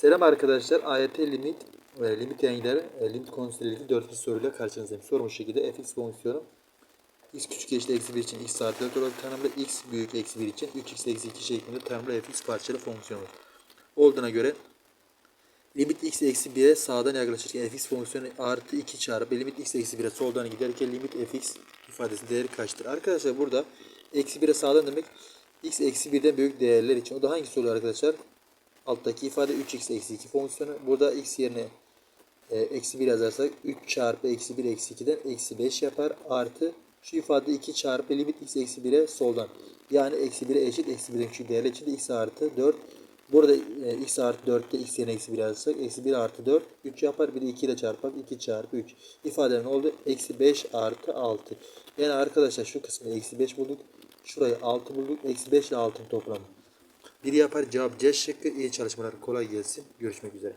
Selam arkadaşlar. AYT limit e, limit yayınları e, limit konusuyla ilgili 4. soruyla karşınızdayım. Sorum şu şekilde fx fonksiyonu x küçük eşit eksi 1 için x artı 4 olarak tanımlı x büyük eksi 1 için 3x eksi 2 şeklinde tanımlı fx parçalı fonksiyonu olduğuna göre limit x eksi 1'e sağdan yaklaşırken fx fonksiyonu artı 2 çarpı limit x eksi 1'e soldan giderken limit fx ifadesinin değeri kaçtır? Arkadaşlar burada eksi 1'e sağdan demek x eksi 1'den büyük değerler için. O da hangisi oluyor arkadaşlar? Alttaki ifade 3x eksi 2 fonksiyonu. Burada x yerine e, eksi 1 yazarsak 3 çarpı eksi 1 eksi 2'den eksi 5 yapar. Artı şu ifade 2 çarpı limit x eksi 1'e soldan. Yani eksi 1'e eşit eksi 1'in küçük değerler için x artı 4. Burada e, x artı 4'te x yerine eksi 1 yazarsak eksi 1 artı 4 3 yapar. Bir de 2 ile çarpar 2 çarpı 3. İfadenin oldu? Eksi 5 artı 6. Yani arkadaşlar şu kısmı eksi 5 bulduk. Şurayı 6 bulduk. Eksi 5 ile 6'ın toplamı. Biri yapar cevap C şıkkı. İyi çalışmalar. Kolay gelsin. Görüşmek üzere.